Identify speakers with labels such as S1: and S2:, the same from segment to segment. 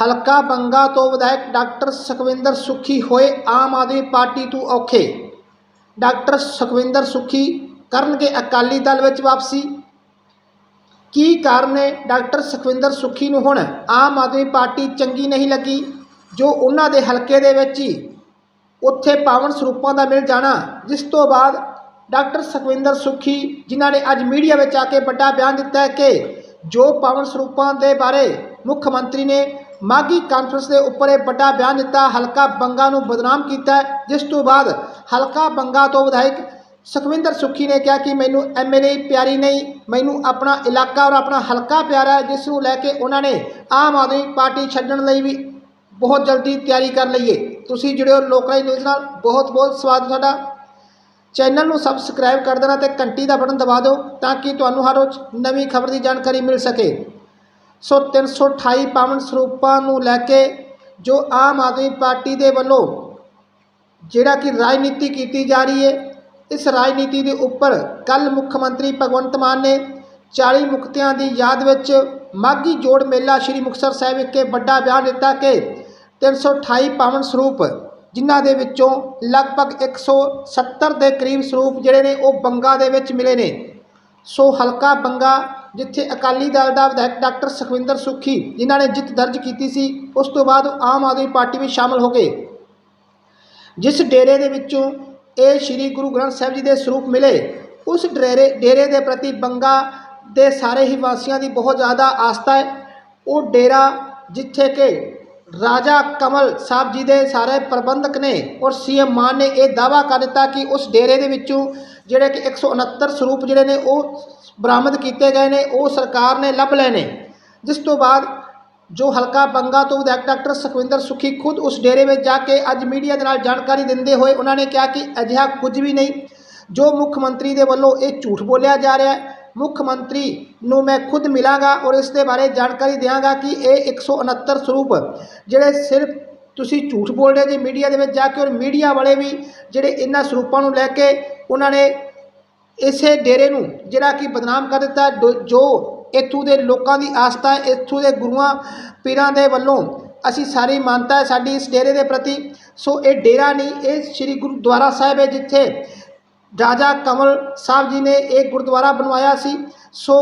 S1: ਹਲਕਾ ਬੰਗਾ ਤੋਂ ਵਿਧਾਇਕ ਡਾਕਟਰ ਸੁਖਵਿੰਦਰ ਸੁੱਖੀ ਹੋਏ ਆਮ ਆਦਮੀ ਪਾਰਟੀ ਤੋਂ ਔਖੇ। ਡਾਕਟਰ ਸੁਖਵਿੰਦਰ ਸੁੱਖੀ ਕਰਨਗੇ ਅਕਾਲੀ ਦਲ ਵਿੱਚ ਵਾਪਸੀ। ਕੀ ਕਾਰਨ ਹੈ ਡਾਕਟਰ ਸੁਖਵਿੰਦਰ ਸੁੱਖੀ ਨੂੰ ਹੁਣ ਆਮ ਆਦਮੀ ਪਾਰਟੀ ਚੰਗੀ ਨਹੀਂ ਲੱਗੀ, ਜੋ ਉਹਨਾਂ ਦੇ ਹਲਕੇ ਦੇ ਵਿੱਚ ਹੀ ਉੱਥੇ ਪਾਵਨ ਸਰੂਪਾਂ ਦਾ ਮਿਲ ਜਾਣਾ? ਜਿਸ ਤੋਂ ਬਾਅਦ ਡਾਕਟਰ ਸੁਖਵਿੰਦਰ ਸੁੱਖੀ, ਜਿਨ੍ਹਾਂ ਨੇ ਅੱਜ ਮੀਡੀਆ ਵਿੱਚ ਆ ਕੇ ਵੱਡਾ ਬਿਆਨ ਦਿੱਤਾ ਹੈ ਕਿ ਜੋ ਪਾਵਨ ਸਰੂਪਾਂ ਦੇ ਬਾਰੇ ਮੁੱਖ ਮੰਤਰੀ ਨੇ ਮਾਗੀ ਕਾਨਫਰੰਸ ਦੇ ਉੱਪਰ ਇਹ ਵੱਡਾ ਬਿਆਨ ਦਿੱਤਾ, ਹਲਕਾ ਬੰਗਾ ਨੂੰ ਬਦਨਾਮ ਕੀਤਾ ਜਿਸ ਤੋਂ ਬਾਅਦ ਹਲਕਾ ਬੰਗਾ ਤੋਂ ਵਿਧਾਇਕ ਸੁਖਵਿੰਦਰ ਸੁੱਖੀ ਨੇ ਕਿਹਾ ਕਿ ਮੈਨੂੰ ਐਮਐਲਏ ਪਿਆਰੀ ਨਹੀਂ, ਮੈਨੂੰ ਆਪਣਾ ਇਲਾਕਾ ਔਰ ਆਪਣਾ ਹਲਕਾ ਪਿਆਰਾ ਹੈ, ਜਿਸ ਨੂੰ ਲੈ ਕੇ ਉਹਨਾਂ ਨੇ ਆਮ ਆਦਮੀ ਪਾਰਟੀ ਛੱਡਣ ਲਈ ਵੀ ਬਹੁਤ ਜਲਦੀ ਤਿਆਰੀ ਕਰ ਲਈਏ ਤੁਸੀਂ ਜੁੜੇ ਹੋ ਲੋਕਰਾਈ ਨਿਊਜ਼ ਨਾਲ, ਬਹੁਤ ਬਹੁਤ ਸਵਾਗਤ ਤੁਹਾਡਾ। ਚੈਨਲ ਨੂੰ ਸਬਸਕ੍ਰਾਈਬ ਕਰ ਦੇਣਾ ਤੇ ਘੰਟੀ ਦਾ ਬਟਨ ਦਬਾ ਦਿਓ ਤਾਂ ਕਿ ਤੁਹਾਨੂੰ ਹਰ ਰੋਜ਼ ਨਵੀਂ ਖਬਰ ਦੀ ਜਾਣਕਾਰੀ ਮਿਲ ਸਕੇ। ਸੋ 328 ਪਾਵਨ ਸਰੂਪਾਂ ਨੂੰ ਲੈ ਕੇ ਜੋ ਆਮ ਆਦਮੀ ਪਾਰਟੀ ਦੇ ਵੱਲੋਂ ਜਿਹੜਾ ਕਿ ਰਾਜਨੀਤੀ ਕੀਤੀ ਜਾ ਰਹੀ ਹੈ, ਇਸ ਰਾਜਨੀਤੀ ਦੇ ਉੱਪਰ ਕੱਲ ਮੁੱਖ ਮੰਤਰੀ ਭਗਵੰਤ ਮਾਨ ਨੇ 40 ਮੁਕਤਿਆਂ ਦੀ ਯਾਦ ਵਿੱਚ ਮਾਗੀ ਜੋੜ ਮੇਲਾ ਸ੍ਰੀ ਮੁਕਤਸਰ ਸਾਹਿਬ ਵਿਖੇ ਵੱਡਾ ਬਿਆਨ ਦਿੱਤਾ ਕਿ 328 ਪਾਵਨ ਸਰੂਪ ਜਿਨ੍ਹਾਂ ਦੇ ਵਿੱਚੋਂ ਲਗਭਗ 170 ਦੇ ਕਰੀਬ ਸਰੂਪ ਜਿਹੜੇ ਨੇ ਉਹ ਬੰਗਾ ਦੇ ਵਿੱਚ ਮਿਲੇ ਨੇ। ਸੋ ਹਲਕਾ ਬੰਗਾ ਜਿੱਥੇ ਅਕਾਲੀ ਦਲ ਦਾ ਵਿਧਾਇਕ ਡਾਕਟਰ ਸੁਖਵਿੰਦਰ ਸੁਖੀ ਜਿਨ੍ਹਾਂ ਨੇ ਜਿੱਤ ਦਰਜ ਕੀਤੀ ਸੀ, ਉਸ ਤੋਂ ਬਾਅਦ ਆਮ ਆਦਮੀ ਪਾਰਟੀ ਵਿੱਚ ਸ਼ਾਮਲ ਹੋ ਗਏ। ਜਿਸ ਡੇਰੇ ਦੇ ਵਿੱਚੋਂ ਇਹ ਸ੍ਰੀ ਗੁਰੂ ਗ੍ਰੰਥ ਸਾਹਿਬ ਜੀ ਦੇ ਸਰੂਪ ਮਿਲੇ, ਉਸ ਡੇਰੇ ਡੇਰੇ ਦੇ ਪ੍ਰਤੀ ਬੰਗਾ ਦੇ ਸਾਰੇ ਹੀ ਵਾਸੀਆਂ ਦੀ ਬਹੁਤ ਜ਼ਿਆਦਾ ਆਸਥਾ ਹੈ। ਉਹ ਡੇਰਾ ਜਿੱਥੇ ਕਿ ਰਾਜਾ ਕਮਲ ਸਾਹਿਬ ਜੀ ਦੇ ਸਾਰੇ ਪ੍ਰਬੰਧਕ ਨੇ ਔਰ ਸੀਐਮ ਮਾਨ ਨੇ ਇਹ ਦਾਵਾ ਕਰ ਦਿੱਤਾ ਕਿ ਉਸ ਡੇਰੇ ਦੇ ਵਿੱਚੋਂ ਜਿਹੜੇ ਕਿ 169 ਸਰੂਪ ਜਿਹੜੇ ਨੇ, ਉਹ ਬਰਾਮਦ ਕੀਤੇ ਗਏ ਨੇ, ਉਹ ਸਰਕਾਰ ਨੇ ਲੱਭ ਲਏ ਨੇ। ਜਿਸ ਤੋਂ ਬਾਅਦ ਜੋ ਹਲਕਾ ਬੰਗਾ ਤੋਂ ਵਿਧਾਇਕ ਡਾਕਟਰ ਸੁਖਵਿੰਦਰ ਸੁਖੀ ਖੁਦ ਉਸ ਡੇਰੇ ਵਿੱਚ ਜਾ ਕੇ ਅੱਜ ਮੀਡੀਆ ਦੇ ਨਾਲ ਜਾਣਕਾਰੀ ਦਿੰਦੇ ਹੋਏ ਉਹਨਾਂ ਨੇ ਕਿਹਾ ਕਿ ਅਜਿਹਾ ਕੁਝ ਵੀ ਨਹੀਂ। ਜੋ ਮੁੱਖ ਮੰਤਰੀ ਦੇ ਵੱਲੋਂ ਇਹ ਝੂਠ ਬੋਲਿਆ ਜਾ ਰਿਹਾ ਹੈ, ਮੁੱਖ ਮੰਤਰੀ ਨੂੰ ਮੈਂ ਖੁਦ ਮਿਲਾਂਗਾ ਔਰ ਇਸ ਦੇ ਬਾਰੇ ਜਾਣਕਾਰੀ ਦਿਆਂਗਾ ਕਿ ਇਹ 169 ਸਰੂਪ ਜਿਹੜੇ ਸਿਰਫ ਤੁਸੀਂ ਝੂਠ ਬੋਲ ਰਹੇ ਜੀ ਮੀਡੀਆ ਦੇ ਵਿੱਚ ਜਾ ਕੇ ਔਰ ਮੀਡੀਆ ਵਾਲੇ ਵੀ ਜਿਹੜੇ ਇਹਨਾਂ ਸਰੂਪਾਂ ਨੂੰ ਲੈ ਕੇ ਉਹਨਾਂ ਨੇ ਇਸੇ ਡੇਰੇ ਨੂੰ, ਜਿਹੜਾ ਕਿ ਬਦਨਾਮ ਕਰ ਦਿੱਤਾ ਡੋ- ਜੋ ਇੱਥੋਂ ਦੇ ਲੋਕਾਂ ਦੀ ਆਸਥਾ ਹੈ, ਇੱਥੋਂ ਦੇ ਗੁਰੂਆਂ, ਪੀਰਾਂ ਦੇ ਵੱਲੋਂ ਅਸੀਂ ਸਾਰੀ ਮਾਨਤਾ ਹੈ ਸਾਡੀ ਇਸ ਡੇਰੇ ਦੇ ਪ੍ਰਤੀ। ਸੋ ਇਹ ਡੇਰਾ ਨਹੀਂ, ਇਹ ਸ੍ਰੀ ਗੁਰਦੁਆਰਾ ਸਾਹਿਬ ਹੈ ਜਿੱਥੇ ਰਾਜਾ ਕਮਲ ਸਾਹਿਬ ਜੀ ਨੇ ਇਹ ਗੁਰਦੁਆਰਾ ਬਣਵਾਇਆ ਸੀ। ਸੋ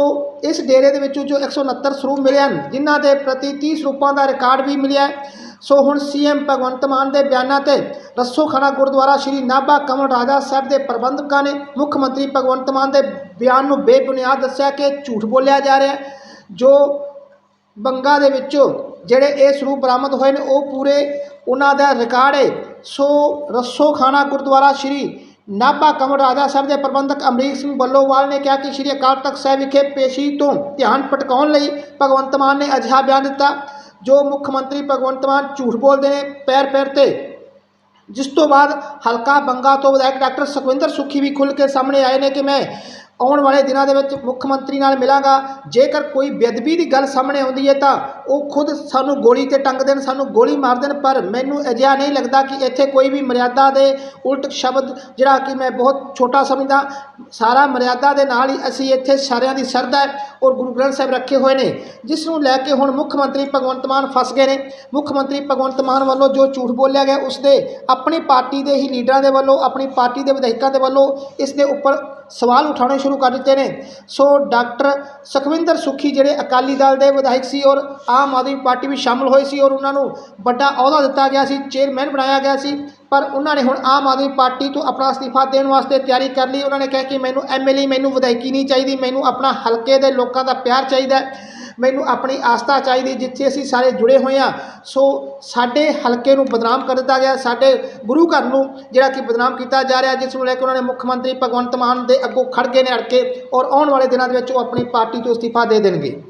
S1: ਇਸ ਡੇਰੇ ਦੇ ਵਿੱਚੋਂ ਜੋ 169 ਸਰੂਪ ਮਿਲੇ ਹਨ, ਜਿਨ੍ਹਾਂ ਦੇ ਪ੍ਰਤੀ 30 ਸਰੂਪਾਂ ਦਾ ਰਿਕਾਰਡ ਵੀ ਮਿਲਿਆ ਸੋ ਹੁਣ ਸੀਐਮ ਭਗਵੰਤ ਮਾਨ ਦੇ ਬਿਆਨਾਂ ਤੇ ਰੱਸੋਖਾਨਾ ਗੁਰਦੁਆਰਾ ਸ਼੍ਰੀ ਨਾਭਾ ਕਮਲ ਰਾਜਾ ਸਾਹਿਬ ਦੇ ਪ੍ਰਬੰਧਕਾਂ ਨੇ ਮੁੱਖ ਮੰਤਰੀ ਭਗਵੰਤ ਮਾਨ ਦੇ ਬਿਆਨ ਨੂੰ ਬੇਬੁਨਿਆਦ ਦੱਸਿਆ ਕਿ ਝੂਠ ਬੋਲਿਆ ਜਾ ਰਿਹਾ ਜੋ ਬੰਗਾ ਦੇ ਵਿੱਚੋਂ ਜਿਹੜੇ ਇਹ ਸਰੂਪ ਬਰਾਮਦ ਹੋਏ ਨੇ, ਉਹ ਪੂਰੇ ਉਹਨਾਂ ਦਾ ਰਿਕਾਰਡ ਹੈ। ਸੋ ਰੱਸੋਖਾਨਾ ਗੁਰਦੁਆਰਾ ਸ਼੍ਰੀ ਨਾਭਾ ਕਮਲ ਰਾਜਾ ਸਾਹਿਬ ਦੇ ਪ੍ਰਬੰਧਕ ਅਮਰੀਕ ਸਿੰਘ ਬੱਲੋਵਾਲ ਨੇ ਕਿਹਾ ਕਿ ਸ਼੍ਰੀ ਅਕਾਲ ਤਖਤ ਸਾਹਿਬ ਵਿਖੇ ਪੇਸ਼ੀ ਤੋਂ ਧਿਆਨ ਭਟਕਾਉਣ ਲਈ ਭਗਵੰਤ ਮਾਨ ਨੇ ਅਜਿਹਾ ਬਿਆਨ ਦਿੱਤਾ। ਜੋ ਮੁੱਖ ਮੰਤਰੀ ਭਗਵੰਤ ਮਾਨ ਝੂਠ ਬੋਲਦੇ ਨੇ ਪੈਰ ਪੈਰ ਤੇ। ਜਿਸ ਤੋਂ ਬਾਅਦ ਹਲਕਾ ਬੰਗਾ ਤੋਂ ਵਿਧਾਇਕ ਡਾਕਟਰ ਸੁਖਵਿੰਦਰ ਸੁੱਖੀ ਵੀ ਖੁੱਲ੍ਹ ਕੇ ਸਾਹਮਣੇ ਆਏ ਨੇ ਕਿ ਮੈਂ ਆਉਣ ਵਾਲੇ ਦਿਨਾਂ ਦੇ ਵਿੱਚ ਮੁੱਖ ਮੰਤਰੀ ਨਾਲ ਮਿਲਾਂਗਾ। ਜੇਕਰ ਕੋਈ ਬੇਅਦਬੀ ਦੀ ਗੱਲ ਸਾਹਮਣੇ ਆਉਂਦੀ ਹੈ ਤਾਂ ਉਹ ਖੁਦ ਸਾਨੂੰ ਗੋਲੀ ਤੇ ਟੰਗ ਦੇਣ, ਸਾਨੂੰ ਗੋਲੀ ਮਾਰ ਦੇਣ, ਪਰ ਮੈਨੂੰ ਅਜਿਹਾ ਨਹੀਂ ਲੱਗਦਾ ਕਿ ਇੱਥੇ ਕੋਈ ਵੀ ਮਰਿਆਦਾ ਦੇ ਉਲਟ ਸ਼ਬਦ, ਜਿਹੜਾ ਕਿ ਮੈਂ ਬਹੁਤ ਛੋਟਾ ਸਮਝਦਾ, ਸਾਰਾ ਮਰਿਆਦਾ ਦੇ ਨਾਲ ਹੀ ਅਸੀਂ ਇੱਥੇ ਸਾਰਿਆਂ ਦੀ ਸਰਦਾ ਹੈ ਔਰ ਗੁਰੂ ਗ੍ਰੰਥ ਸਾਹਿਬ ਰੱਖੇ ਹੋਏ ਨੇ। ਜਿਸ ਨੂੰ ਲੈ ਕੇ ਹੁਣ ਮੁੱਖ ਮੰਤਰੀ ਭਗਵੰਤ ਮਾਨ ਫਸ ਗਏ ਨੇ। ਮੁੱਖ ਮੰਤਰੀ ਭਗਵੰਤ ਮਾਨ ਵੱਲੋਂ ਜੋ ਝੂਠ ਬੋਲਿਆ ਗਿਆ ਉਸ ਦੇ ਆਪਣੀ ਪਾਰਟੀ ਦੇ ਹੀ ਲੀਡਰਾਂ ਦੇ ਵੱਲੋਂ, ਆਪਣੀ ਪਾਰਟੀ ਦੇ ਵਿਧਾਇਕਾਂ ਦੇ ਵੱਲੋਂ, ਇਸ ਦੇ ਉੱਪਰ ਸਵਾਲ ਉਠਾਉਣੇ ਸ਼ੁਰੂ ਕਰ ਦਿੱਤੇ ਨੇ। ਸੋ ਡਾਕਟਰ ਸੁਖਵਿੰਦਰ ਸੁੱਖੀ, ਜਿਹੜੇ ਅਕਾਲੀ ਦਲ ਦੇ ਵਿਧਾਇਕ ਸੀ ਔਰ ਆਮ ਆਦਮੀ ਪਾਰਟੀ ਵੀ ਸ਼ਾਮਲ ਹੋਏ ਸੀ ਔਰ ਉਹਨਾਂ ਨੂੰ ਵੱਡਾ ਅਹੁਦਾ ਦਿੱਤਾ ਗਿਆ ਸੀ, ਚੇਅਰਮੈਨ ਬਣਾਇਆ ਗਿਆ ਸੀ, ਪਰ ਉਹਨਾਂ ਨੇ ਹੁਣ ਆਮ ਆਦਮੀ ਪਾਰਟੀ ਤੋਂ ਆਪਣਾ ਅਸਤੀਫਾ ਦੇਣ ਵਾਸਤੇ ਤਿਆਰੀ ਕਰ ਲਈ। ਉਹਨਾਂ ਨੇ ਕਿਹਾ ਕਿ ਮੈਨੂੰ ਐਮਐਲਏ ਮੈਨੂੰ ਵਿਧਾਇਕੀ ਨਹੀਂ ਚਾਹੀਦੀ, ਮੈਨੂੰ ਆਪਣਾ ਹਲਕੇ ਦੇ ਲੋਕਾਂ ਦਾ ਪਿਆਰ ਚਾਹੀਦਾ ਮੈਨੂੰ ਆਪਣੀ ਆਸਥਾ ਚਾਹੀਦੀ ਜਿੱਥੇ ਅਸੀਂ ਸਾਰੇ ਜੁੜੇ ਹੋਏ ਹਾਂ। ਸੋ ਸਾਡੇ ਹਲਕੇ ਨੂੰ ਬਦਨਾਮ ਕਰ ਦਿੱਤਾ ਗਿਆ। ਸਾਡੇ ਗੁਰੂ ਘਰ ਨੂੰ ਜਿਹੜਾ ਕਿ ਬਦਨਾਮ ਕੀਤਾ ਜਾ ਰਿਹਾ, ਜਿਸ ਨੂੰ ਲੈ ਕੇ ਉਹਨਾਂ ਨੇ ਮੁੱਖ ਮੰਤਰੀ ਭਗਵੰਤ ਮਾਨ ਦੇ ਅੱਗੋਂ ਖੜ ਗਏ ਨੇ ਅੜ ਕੇ ਔਰ ਆਉਣ ਵਾਲੇ ਦਿਨਾਂ ਦੇ ਵਿੱਚ ਉਹ ਆਪਣੀ ਪਾਰਟੀ ਤੋਂ ਅਸਤੀਫਾ ਦੇ ਦੇਣਗੇ।